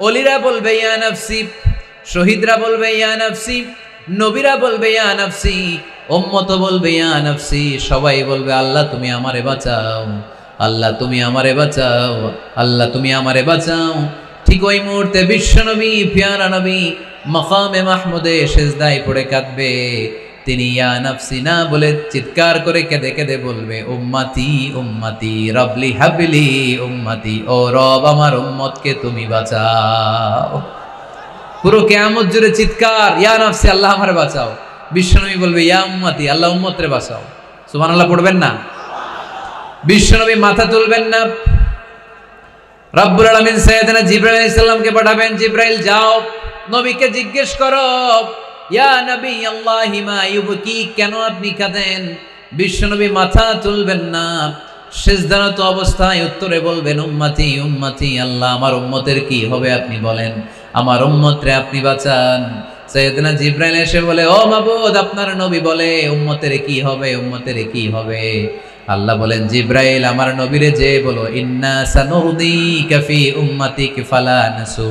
অলিরা বলবে, ইয়া নফসি। শহীদরা বলবে, ইয়া নফসি। নবীরা বলবে, ইয়া নফসি। উম্মত বলবে, ইয়া নফসি। সবাই বলবে, আল্লাহ, তুমি আমারে বাঁচাও। আল্লাহ, তুমি আমারে বাঁচাও। আল্লাহ, তুমি আমারে বাঁচাও। ঠিক ওই মুহূর্তে বিশ্বনবী পিয়ারা নবী, মকামে মাহমুদে সেজদায় পড়ে কাঁদবে। তিনি, ইয়া নফসি বলে চিৎকার করে কেঁদে কেঁদে বলবে, উম্মাতি উম্মাতি রবলি হাবলি, উম্মাতি, ও রব আমার উম্মতকে তুমি বাঁচাও। পুরো কেয়ামত জুড়ে চিৎকার, ইয়া নফসি, আল্লাহ আমার বাঁচাও। বিশ্বনবী বলবে, ইয়া উম্মাতি, আল্লাহ উম্মতরে বাঁচাও। সুমান আল্লাহ পড়বেন না? বিশ্বনবী মাথা তুলবেন না? রব্বুল আলমিন সৈয়দনা জিব্রাইল আলাইহিস সালামকে পাঠাবেন, জিব্রাইল, যাও। নবীকে জিজ্ঞেস করো ইয়া নবী আল্লাহি ইউবকি, কেন আপনি কাঁদেন? বিশ্বনবী মাথা তুলবেন না। শেষদানত অবস্থায় উত্তরে বলবেন, উম্মতি উম্মতি, আল্লাহ, আমার উম্মতের কি হবে আপনি বলেন? আমার উম্মতরে আপনি বাঁচান। সৈয়দনা জিব্রাইল এসে বলে, ও মাবুদ, আপনার নবী বলে, উম্মতের কি হবে, উম্মতের কি হবে? আল্লাহ বলেন, জিব্রাইল, আমার নবীরে যে বলো, ইন্না সানুদি কাফি উম্মাতিক ফালা নাসু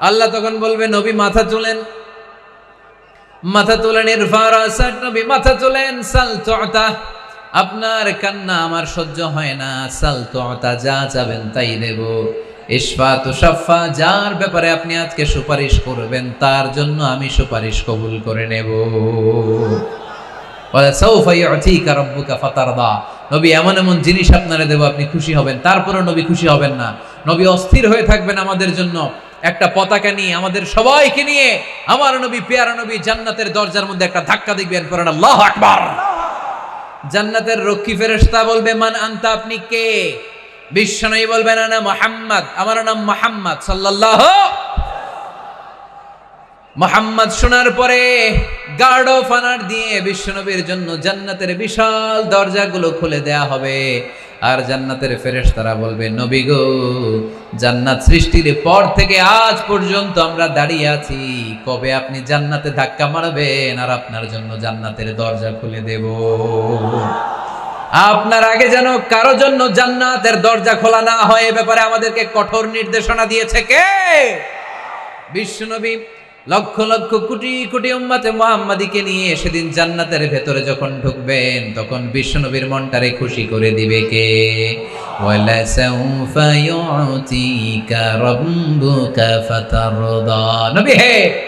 আল্লাহ তখন বলবে, নবী মাথা তুলেন। মাথা তোলেন ইরফার নবী, মাথা তোলেন। সাল আপনার কান্না আমার সহ্য হয় না। সাল যা চাবেন তাই দেব। তুষাফা যার ব্যাপারে আপনি আজকে সুপারিশ করবেন, তার জন্য আমি সুপারিশ কবুল করে নেব। নবী, এমন এমন জিনিস আপনারে দেব, আপনি খুশি হবেন। তারপরে নবী খুশি হবেন না। নবী অস্থির হয়ে থাকবেন আমাদের জন্য। একটা পতাকা নিয়ে আমাদের সবাইকে নিয়ে আমার নবী, পেয়ারা নবী জান্নাতের দরজার মধ্যে একটা ধাক্কা দেখবেন আল্লাহ আকবার! জান্নাতের রক্ষী ফেরেশতা বলবে, মান আনতা, আপনি কে? বিশ্বনবী বলবেন না মোহাম্মদ। আমার নাম মোহাম্মদ, সাল্লাল্লাহু মোহাম্মদ শোনার পরে গার্ড অফ অনার দিয়ে বিশ্বনবীর জন্য জান্নাতের বিশাল দরজাগুলো খুলে দেয়া হবে। আর জান্নাতের ফেরেশতারা বলবে, নবী গো, জান্নাত সৃষ্টির পর থেকে আজ পর্যন্ত আমরা দাঁড়িয়ে আছি। কবে আপনি জান্নাতে ধাক্কা মারবেন আর আপনার জন্য জান্নাতের দরজা খুলে দেব। আপনার আগে যেন কারও জন্য জান্নাতের দরজা খোলা না হয়, এ ব্যাপারে আমাদেরকে কঠোর নির্দেশনা দিয়েছে কে? বিশ্বনবী লক্ষ লক্ষ কোটি কোটি উম্মাতে মুহাম্মাদিকে নিয়ে সেদিন জান্নাতের ভেতরে যখন ঢুকবেন, তখন বিশ্বনবীর মনটারে খুশি করে দিবে কে? হে,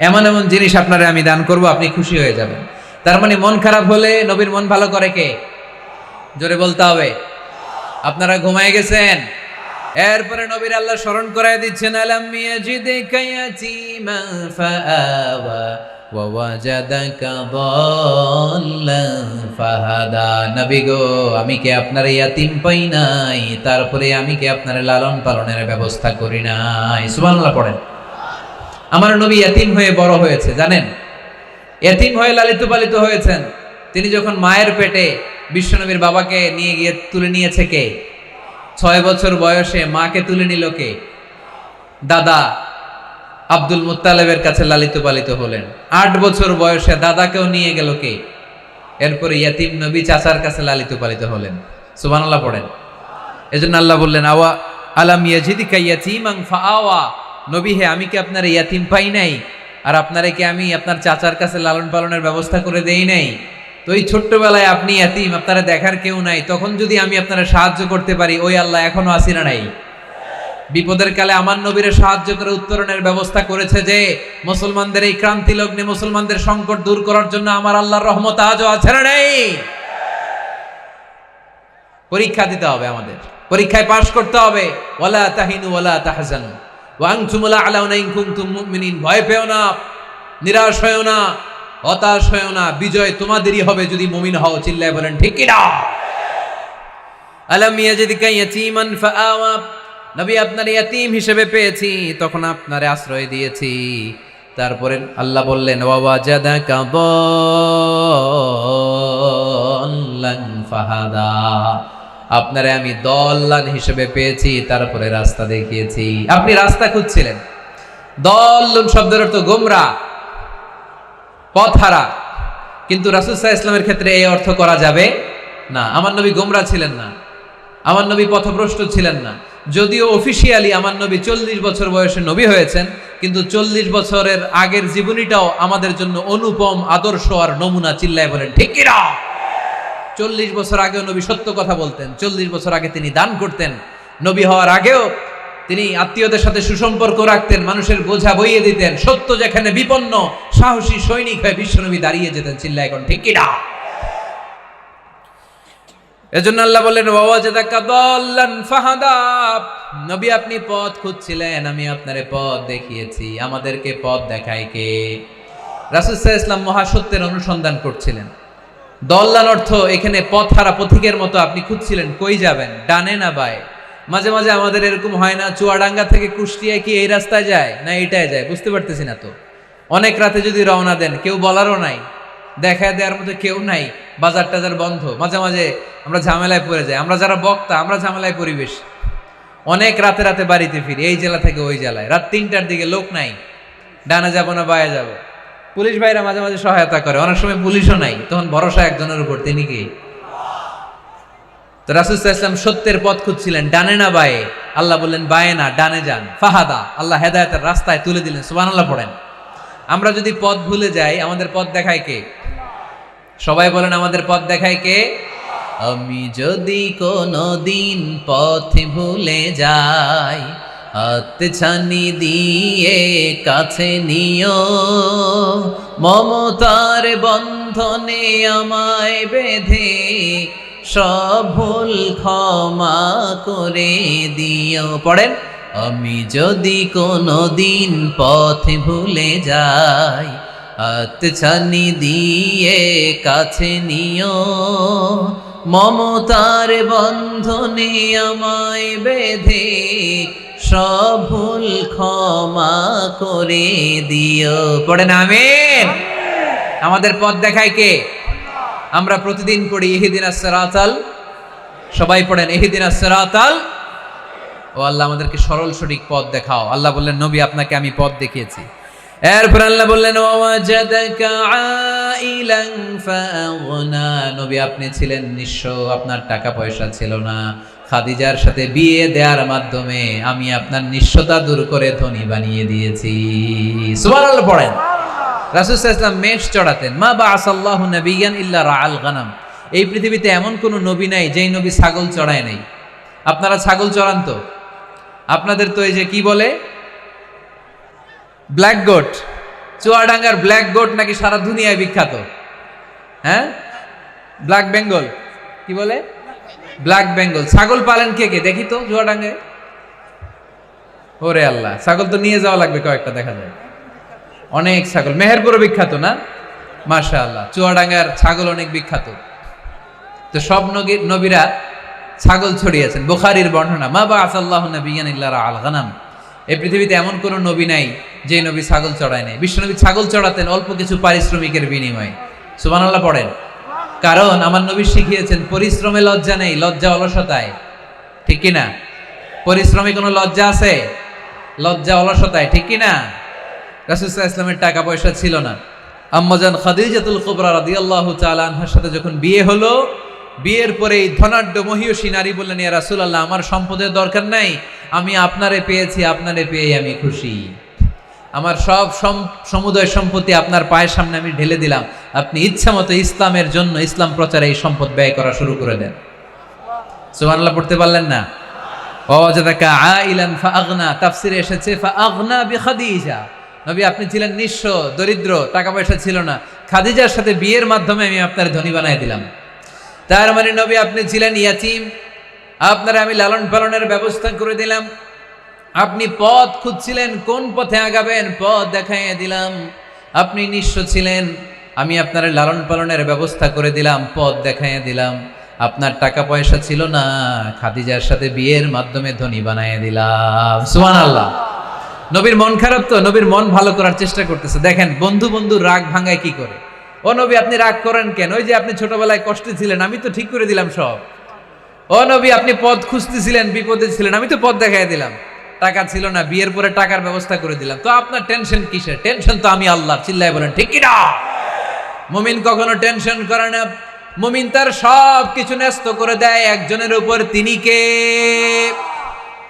এমন এমন জিনিস আপনারে আমি দান করব, আপনি খুশি হয়ে যাবেন। তার মানে মন খারাপ হলে নবীর মন ভালো করে কে? জোরে বলতে হবে। আপনারা ঘুমায় গেছেন? এরপরে নবীর আল্লাহ স্মরণ করায় দিচ্ছেন ফাহাদা। গো, আমি কি আপনার ইয়াতিম পাই নাই? তারপরে আমি কি আপনার লালন পালনের ব্যবস্থা করি নাই? সুবহানাল্লাহ পড়েন। আমার নবী ইয়াতিম হয়ে বড় হয়েছে, জানেন? এতিম হয়ে লালিত পালিত হয়েছেন। তিনি যখন মায়ের পেটে বিশ্বনবীর বাবাকে নিয়ে গিয়ে তুলে নিয়েছে কে? ছয় বছর বয়সে মাকে তুলে নিল কে? দাদা আব্দুল মুত্তালেবের কাছে লালিত পালিত হলেন। আট বছর বয়সে দাদাকেও নিয়ে গেল কে? এরপরে ইয়াতিম নবী চাচার কাছে লালিত পালিত হলেন। সুবহানাল্লাহ পড়েন। এজন্য আল্লাহ বললেন, আওয়া আলাম ইয়াজিদিকা ইয়াতিমাং ফাআওয়া। নবী হে, আমি কি আপনার ইয়াতিম পাই নাই? আর আপনারে কি আমি আপনার চাচার কাছে লালন পালনের ব্যবস্থা করে দেই নাই? তো এই ছোট্টবেলায় আপনি ইয়াতিম আপনারা দেখার কেউ নাই। তখন যদি আমি আপনারা সাহায্য করতে পারি, ওই আল্লাহ এখনও আসি না নাই। বিপদের কালে আমার নবীরে সাহায্য করে উত্তরণের ব্যবস্থা করেছে যে, মুসলমানদের এই ক্রান্তি লগ্নে মুসলমানদের সংকট দূর করার জন্য আমার আল্লাহর রহমত আজও আছে না নেই? পরীক্ষা দিতে হবে আমাদের। পরীক্ষায় পাশ করতে হবে। ওয়ালা তাহিনু ওয়ালা তাহজানু। ওয়াংতুমুলা আলাউনা ইন কুনতুম মুমিনিন। ভয় পেও না, নিরাশ হয়েও না। হতাশ হয়েও না, বিজয় তোমাদেরই হবে যদি মুমিন হও, চিল্লায় বলেন, ঠিক ফাআওয়া। নবী আপনার ইয়াতীম হিসেবে পেয়েছি, তখন আপনারে আশ্রয় দিয়েছি। তারপরে আল্লাহ বললেন ওয়াওয়াজাদাকা দাল্লান ফাহাদা। আপনারে আমি দল্লান হিসেবে পেয়েছি, তারপরে রাস্তা দেখিয়েছি। আপনি রাস্তা খুঁজছিলেন। দল্লুন শব্দের অর্থ গোমরা। পথহারা কিন্তু রাসুসাহ ইসলামের ক্ষেত্রে এই অর্থ করা যাবে না। আমার নবী গোমরা ছিলেন না। আমার নবী পথভ্রষ্ট ছিলেন না। যদিও অফিসিয়ালি আমার নবী চল্লিশ বছর বয়সে নবী হয়েছেন, কিন্তু চল্লিশ বছরের আগের জীবনীটাও আমাদের জন্য অনুপম, আদর্শ আর নমুনা চিল্লায় বলেন, ঠিক কিনা চল্লিশ বছর আগেও নবী সত্য কথা বলতেন, চল্লিশ বছর আগে তিনি দান করতেন। নবী হওয়ার আগেও তিনি আত্মীয়দের সাথে সুসম্পর্ক রাখতেন, মানুষের বোঝা বইয়ে দিতেন। সত্য যেখানে বিপন্ন, সাহসী সৈনিক হয়ে বিশ্বনবী দাঁড়িয়ে যেতেন চিল্লা এখন ঠিক কিনা এজন্য আল্লাহ বললেন নবী, আপনি পথ খুঁজছিলেন, আমি আপনারে পথ দেখিয়েছি। আমাদেরকে পথ দেখায় কে? সাল্লাল্লাহু ইসলাম মহাসত্যের অনুসন্ধান করছিলেন। দল্লান অর্থ এখানে পথ হারা পথিকের মতো আপনি খুঁজছিলেন, কই যাবেন? ডানে না বায়ে? মাঝে মাঝে আমাদের এরকম হয় না, চুয়াডাঙ্গা থেকে কুষ্টিয়ায় কি এই রাস্তায় যায় না এটাই যায়? বুঝতে পারতেছি না তো। অনেক রাতে যদি রওনা দেন, কেউ বলারও নাই দেখা দেওয়ার মতো কেউ নাই, বাজার টাজার বন্ধ। মাঝে মাঝে আমরা ঝামেলায় পড়ে যাই। আমরা যারা বক্তা, আমরা ঝামেলায় পরিবেশ। অনেক রাতে রাতে বাড়িতে ফিরি, এই জেলা থেকে ওই জেলায়। রাত তিনটার দিকে লোক নাই, ডানে যাব না বায়ে যাব। পুলিশ ভাইরা মাঝে মাঝে সহায়তা করে। অনেক সময় পুলিশও নাই, তখন ভরসা একজনের উপর, তিনি কি? তো ইসলাম সত্যের পথ খুঁজছিলেন, ডানে না বায়ে? আল্লাহ বললেন, বায়ে না, ডানে যান। ফাহাদা, আল্লাহ হেদায়তের রাস্তায় তুলে দিলেন সুবান আল্লাহ পড়েন। আমরা যদি পথ ভুলে যাই, আমাদের পথ দেখায় কে? সবাই বলেন, আমাদের পথ দেখায় কে? আমি যদি কোনো দিন পথ ভুলে যাই, হাত ছানি দিয়ে কাছে নিও, মমতার বন্ধনে আমায় বেঁধে সব ভুল ক্ষমা করে দিও। পড়েন, আমি যদি কোনো দিন পথ ভুলে যাই আত্মছানি দিয়ে কাছে নিও। মমতার বন্ধনে আমায় বেঁধে সব ভুল ক্ষমা করে দিও। পড়েন, আমেন। আমাদের পথ দেখায় কে? আমরা প্রতিদিন পড়ি ইহিদিন আসরাতাল সবাই পড়েন ইহিদিন আসরাতাল ও আল্লাহ আমাদেরকে সরল সঠিক পথ দেখাও। আল্লাহ বললেন, নবী, আপনাকে আমি পথ দেখিয়েছি। এরপর আল্লাহ বললেন নবী, আপনি ছিলেন নিঃস্ব, আপনার টাকা পয়সা ছিল না। খাদিজার সাথে বিয়ে দেওয়ার মাধ্যমে আমি আপনার নিঃস্বতা দূর করে ধনী বানিয়ে দিয়েছি। সুবহানাল্লাহ, পড়েন। রাসূল ইসলাম মেষ চড়াতেন। মা বা আসাল্লাহু নবিয়ান ইল্লা রাআল গানাম। এই পৃথিবীতে এমন কোনো নবী নাই যেই নবী ছাগল চড়ায় নাই। আপনারা ছাগল চড়ান তো? আপনাদের তো এই যে কি বলে? Black goat. চুয়াডাঙ্গার ব্ল্যাক গোট নাকি সারা দুনিয়ায় বিখ্যাত? হ্যাঁ? Black Bengal. কি বলে? Black Bengal. ছাগল পালেন কে কে? দেখি তো চুয়াডাঙ্গায়। ওরে আল্লাহ, ছাগল তো নিয়ে যাওয়া লাগবে কয়েকটা, দেখা যায়। অনেক ছাগল। মেহেরপুরও বিখ্যাত না? মাশা আল্লাহ চুয়াডাঙ্গার ছাগল অনেক বিখ্যাত। তো সব নবী- নবীরা ছাগল ছড়িয়েছেন। বোখারির বর্ণনা, মা বা আসাল্লাহ ইল্লা আল গানাম এই পৃথিবীতে এমন কোনো নবী নাই যে নবী ছাগল চড়ায় নাই। বিশ্বনবী ছাগল চড়াতেন অল্প কিছু পারিশ্রমিকের বিনিময়ে। সুবহানাল্লাহ, পড়েন। কারণ আমার নবী শিখিয়েছেন, পরিশ্রমে লজ্জা নেই, লজ্জা অলসতায়। ঠিক কি না পরিশ্রমে কোনো লজ্জা আছে? লজ্জা অলসতায়, ঠিক কি না রাসুসাহ ইসলামের টাকা পয়সা ছিল না। আম্মাজান খাদিজাতুল কুবরা রাদিয়াল্লাহু তাআলা আনহার সাথে যখন বিয়ে হলো, বিয়ের পরে এই ধনাঢ্য মহিয়সী নারী বললেন, ইয়া রাসূলুল্লাহ, আমার সম্পদের দরকার নাই, আমি আপনারে পেয়েছি, আপনারে পেয়ে আমি খুশি। আমার সব সম- সমুদয় সম্পত্তি আপনার পায়ের সামনে আমি ঢেলে দিলাম। আপনি ইচ্ছা মতো ইসলামের জন্য ইসলাম প্রচারে এই সম্পদ ব্যয় করা শুরু করে দেন। সুবহানাল্লাহ, পড়তে পারলেন না? ওয়াজাদাকা আইলান ফাআগনা, তাফসিরে এসেছে, ফাআগনা বিখাদিজা। নবী, আপনি ছিলেন নিঃস্ব, দরিদ্র টাকা পয়সা ছিল না। খাদিজার সাথে বিয়ের মাধ্যমে আমি আপনার ধনী বানাই দিলাম। তার মানে নবী, আপনি ছিলেন ইয়াতিম। আপনার আমি লালন পালনের ব্যবস্থা করে দিলাম। আপনি পথ খুঁজছিলেন, কোন পথে আগাবেন, পথ দেখাইয়ে দিলাম। আপনি নিঃস্ব ছিলেন, আমি আপনার লালন পালনের ব্যবস্থা করে দিলাম, পথ দেখাইয়ে দিলাম। আপনার টাকা পয়সা ছিল না, খাদিজার সাথে বিয়ের মাধ্যমে ধনী বানাইয়ে দিলাম। সুমান আল্লাহ নবীর মন খারাপ তো, নবীর মন ভালো করার চেষ্টা করতেছে। দেখেন, বন্ধু বন্ধু রাগ ভাঙায় কি করে? ও নবী, আপনি রাগ করেন কেন? ওই যে আপনি ছোটবেলায় কষ্টে ছিলেন, আমি তো ঠিক করে দিলাম সব। ও নবী, আপনি পদ খুঁজতেছিলেন, বিপদে ছিলেন, আমি তো পদ দেখাই দিলাম। টাকা ছিল না, বিয়ের পরে টাকার ব্যবস্থা করে দিলাম। তো আপনার টেনশন কিসের? টেনশন তো আমি আল্লাহ চিল্লাই বলেন, ঠিক কিনা? মুমিন কখনো টেনশন করে না। মুমিন তার সব কিছু ন্যস্ত করে দেয় একজনের উপর। তিনি কে?